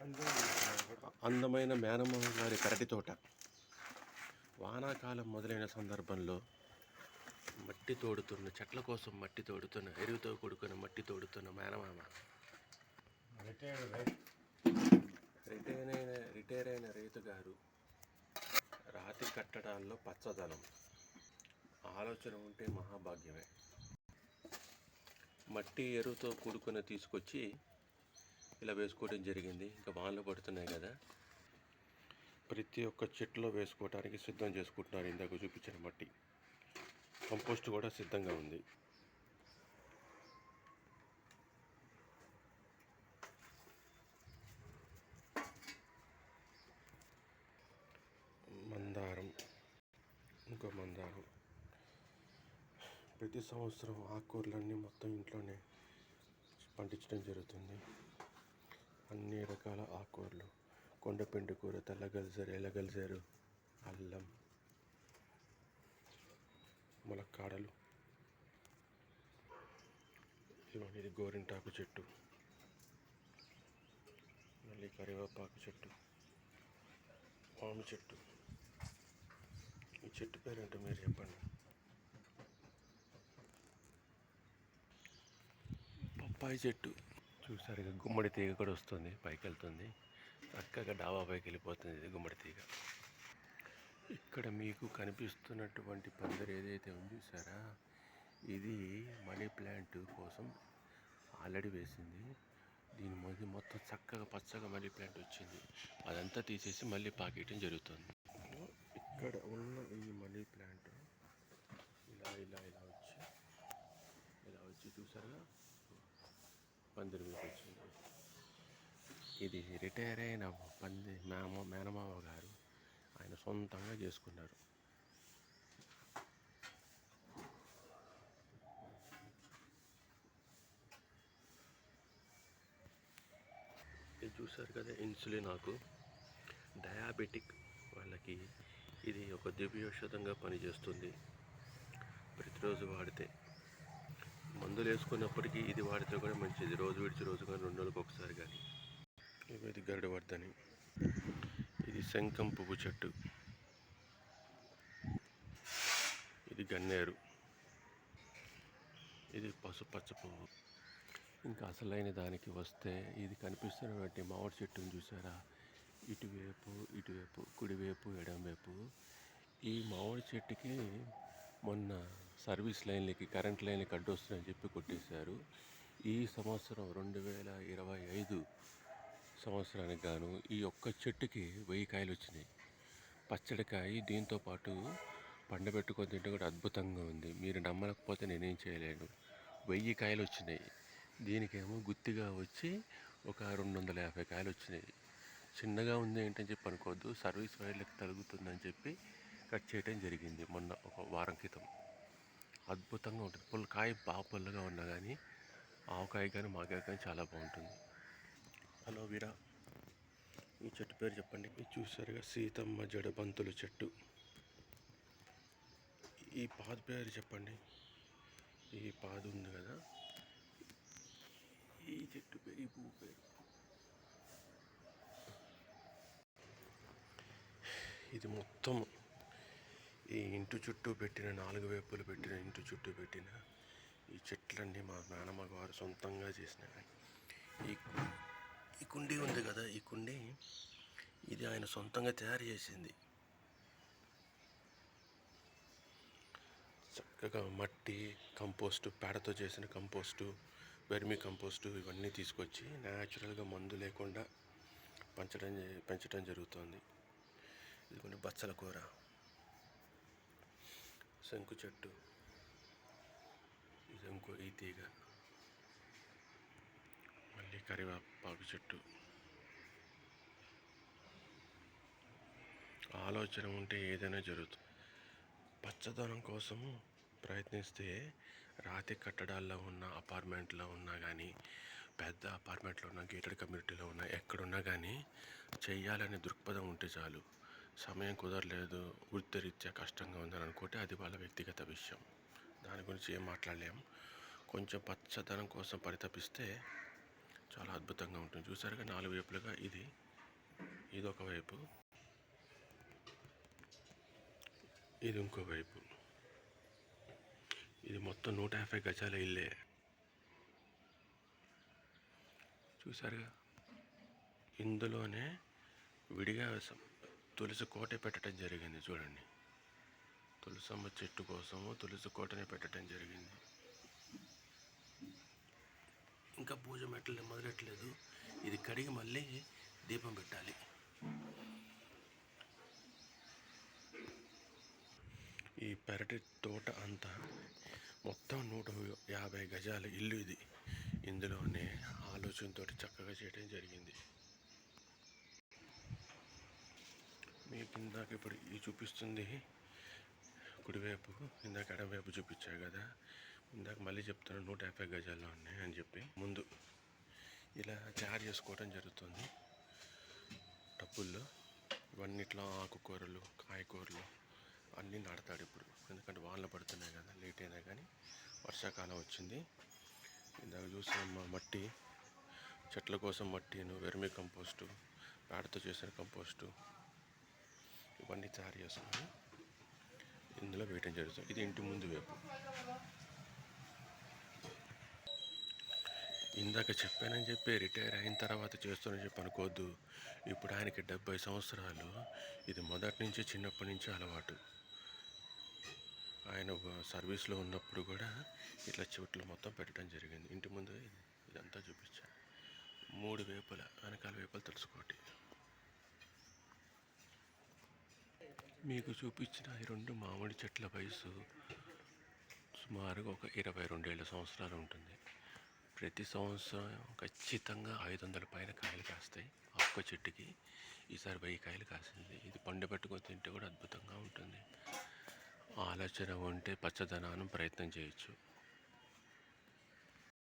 అందమైన మేనమ్మ గారి పెరటి తోట. వానాకాలం మొదలైన సందర్భంలో మట్టి తోడుతున్న చెట్ల కోసం మట్టి తోడుతున్న ఎరువుతో కూడుకున్న మట్టి తోడుతున్న మేనమామ. రిటైర్ అయిన రిటైర్ అయిన రైతు గారు రాతి కట్టడాల్లో పచ్చదనం. ఆలోచన ఉంటే మహాభాగ్యమే. మట్టి ఎరువుతో కూడుకుని తీసుకొచ్చి ఇలా వేసుకోవడం జరిగింది. ఇంకా వానలు పడుతున్నాయి కదా. ప్రతి ఒక్క చెట్టులో వేసుకోవడానికి సిద్ధం చేసుకుంటున్నారు. ఇందాక చూపించిన మట్టి. కంపోస్ట్ కూడా సిద్ధంగా ఉంది. మందారం. ఇంకో మందారం. ప్రతి సంవత్సరం ఆకుకూరలన్నీ మొత్తం ఇంట్లోనే పండించడం జరుగుతుంది. అన్ని రకాల ఆకుకూరలు. కొండపిండి కూర తెల్ల గల్జరు ఎల్ల అల్లం ములక్కాడలు. ఇవన్నీ ఇది గోరింటాకు చెట్టు. మళ్ళీ కరివేపాకు చెట్టు. పాము చెట్టు. ఈ చెట్టు పేరేంటో మీరు చెప్పండి. పప్పాయి చెట్టు. చూసారు ఇక గుమ్మడి తీగ కూడా వస్తుంది పైకి వెళ్తుంది చక్కగా డాబా పైకి వెళ్ళిపోతుంది ఇది గుమ్మడి తీగ. ఇక్కడ మీకు కనిపిస్తున్నటువంటి పందిరి ఏదైతే ఉంది చూసారా? ఇది మనీ ప్లాంట్ కోసం ఆల్రెడీ వేసింది. దీని మీద మొత్తం చక్కగా పచ్చగా మనీ ప్లాంట్ వచ్చింది. అదంతా తీసేసి మళ్ళీ పాకేయటం జరుగుతుంది. ఇక్కడ ఉన్న ఈ మనీ ప్లాంట్ ఇలా ఇలా ఇలా వచ్చి ఇలా వచ్చి చూసారా? పందిరి మీద వచ్చింది ఇది రిటైర్ అయిన పంది మేమ మేనమామ గారు ఆయన సొంతంగా చేసుకున్నారు. ఇది చూసారు కదా ఇన్సులిన్ ఆకు. డయాబెటిక్ వాళ్ళకి ఇది ఒక దివ్యౌషధంగా పనిచేస్తుంది. ప్రతిరోజు వాడితే మందులు వేసుకున్నప్పటికీ ఇది వాడితే కూడా మంచిది. రోజు విడిచి రోజు కానీ రెండు రోజులకు ఒకసారి కానీ. ఇది గరుడవర్ధని ఇది శంఖం పువ్వు చెట్టు. ఇది గన్నేరు. ఇది పసుపచ్చ పువ్వు. ఇంకా అసలైన దానికి వస్తే ఇది కనిపిస్తున్నటువంటి మామిడి చెట్టుని చూసారా? ఇటువైపు ఇటువైపు కుడివైపు ఎడంవైపు ఈ మామిడి చెట్టుకి మొన్న సర్వీస్ లైన్లకి కరెంట్ లైన్లకి కట్ వస్తుందని చెప్పి కొట్టేశారు. ఈ సంవత్సరం రెండు వేల ఇరవై ఐదు సంవత్సరానికి గాను ఈ ఒక్క చెట్టుకి వెయ్యి కాయలు వచ్చినాయి. పచ్చడికాయ దీంతో పాటు పండబెట్టుకొని తింటే కూడా అద్భుతంగా ఉంది. మీరు నమ్మకపోతే నేనేం చేయలేను. వెయ్యి కాయలు వచ్చినాయి. దీనికేమో గుత్తిగా వచ్చి ఒక రెండు వందల యాభై కాయలు వచ్చినాయి. చిన్నగా ఉంది ఏంటని చెప్పి అనుకోవద్దు. సర్వీస్ వైర్లకు తగులుతుందని చెప్పి కట్ చేయడం జరిగింది మొన్న ఒక వారం క్రితం. అద్భుతంగా ఉంటుంది. పుల్ల కాయ బాగా పుల్లగా ఉన్నా కానీ ఆవకాయ కానీ మాకాయ కానీ చాలా బాగుంటుంది. హలో వీరా ఈ చెట్టు పేరు చెప్పండి. ఇది చూసారుగా సీతమ్మ జడబంతుల చెట్టు. ఈ పాదు పేరు చెప్పండి. ఈ పాదు ఉంది కదా. ఈ చెట్టు పేరు ఈ పువ్వు పేరు. ఇది మొత్తం ఈ ఇంటి చుట్టూ పెట్టిన నాలుగు వైపులు పెట్టిన ఇంటి చుట్టూ పెట్టిన ఈ చెట్లన్నీ మా నాన్నమ్మ గారు సొంతంగా చేసినవి ఈ ఈ కుండీ ఉంది కదా ఈ కుండీ ఇది ఆయన సొంతంగా తయారు చేసింది. చక్కగా మట్టి కంపోస్టు పేడతో చేసిన కంపోస్టు వెర్మి కంపోస్టు ఇవన్నీ తీసుకొచ్చి న్యాచురల్గా మందు లేకుండా పంచడం జ- పెంచడం జరుగుతుంది. ఇది కొన్ని బచ్చల కూర. శంకు చెట్టు. శంకు ఈ తీగ. మళ్ళీ కరివేపాకు చెట్టు. ఆలోచన ఉంటే ఏదైనా జరుగుతుంది పచ్చదనం కోసం ప్రయత్నిస్తే రాతి కట్టడాల్లో ఉన్న అపార్ట్మెంట్లో ఉన్నా కానీ పెద్ద అపార్ట్మెంట్లో ఉన్న గేటెడ్ కమ్యూనిటీలో ఉన్న ఎక్కడున్నా కానీ చెయ్యాలనే దృక్పథం ఉంటే చాలు. సమయం కుదరలేదు వృత్తిరీత్యా కష్టంగా ఉందని అనుకుంటే అది వాళ్ళ వ్యక్తిగత విషయం. దాని గురించి ఏం మాట్లాడలేం. కొంచెం పచ్చదనం కోసం పరితపిస్తే చాలా అద్భుతంగా ఉంటుంది. చూసారుగా నాలుగు వైపులుగా ఇది. ఇది ఒక వైపు. ఇది ఇంకో వైపు. ఇది మొత్తం నూట యాభై గజాల ఇల్లే. చూసారుగా ఇందులోనే విడిగా తులసి కోట పెట్టడం జరిగింది చూడండి. తులసమ్మ చెట్టు కోసము తులసి కోటని పెట్టడం జరిగింది. ఇంకా పూజ మెట్టలు మొదలెట్టలేదు. ఇది కడిగి మళ్ళీ దీపం పెట్టాలి. ఈ పెరటి తోట అంతా మొత్తం నూట యాభై గజాల ఇల్లు ఇది. ఇందులోనే ఆలోచనతో చక్కగా చేయడం జరిగింది. మీకు ఇందాక ఇప్పుడు ఇది చూపిస్తుంది. కుడివైపు ఇందాక ఎడవైపు చూపించాయి కదా. ఇందాక మళ్ళీ చెప్తాను నూట యాభై గజాల్లో ఉన్నాయి అని చెప్పి. ముందు ఇలా తయారు చేసుకోవడం జరుగుతుంది. టబ్బుల్లో ఇవన్నిట్లో ఆకుకూరలు కాయకూరలు అన్నీ నాడతాడు ఇప్పుడు. ఎందుకంటే వానలు పడుతున్నాయి కదా లేట్ అయినా కానీ వర్షాకాలం వచ్చింది. ఇందాక చూసిన మా మట్టి చెట్ల కోసం మట్టిను వెర్మి కంపోస్టు పేడతో చేసిన కంపోస్టు ఇవన్నీ తయారు చేసుకొని ఇందులో వేయటం జరుగుతుంది. ఇది ఇంటి ముందు వైపు. ఇందాక చెప్పానని చెప్పి రిటైర్ అయిన తర్వాత చేస్తానని చెప్పి అనుకోవద్దు. ఇప్పుడు ఆయనకి డెబ్బై సంవత్సరాలు. ఇది మొదటి నుంచి చిన్నప్పటి నుంచి అలవాటు. ఆయన సర్వీస్లో ఉన్నప్పుడు కూడా ఇట్లా చెట్లు మొత్తం పెట్టడం జరిగింది. ఇంటి ముందు ఇదంతా చూపించాను. మూడు వేపుల వెనకాల వేపులు తెలుసుకోటి మీకు చూపించిన ఈ రెండు మామిడి చెట్ల వయసు సుమారుగా ఒక ఇరవై రెండేళ్ళ సంవత్సరాలు ఉంటుంది. ప్రతి సంవత్సరం ఖచ్చితంగా ఐదు వందల పైన కాయలు కాస్తాయి. ఒక్క చెట్టుకి ఈసారి వెయ్యి కాయలు కాసింది. ఇది పండు పెట్టుకొని తింటే కూడా అద్భుతంగా ఉంటుంది. ఆలోచన ఉంటే పచ్చదనాన్ని ప్రయత్నం చేయొచ్చు.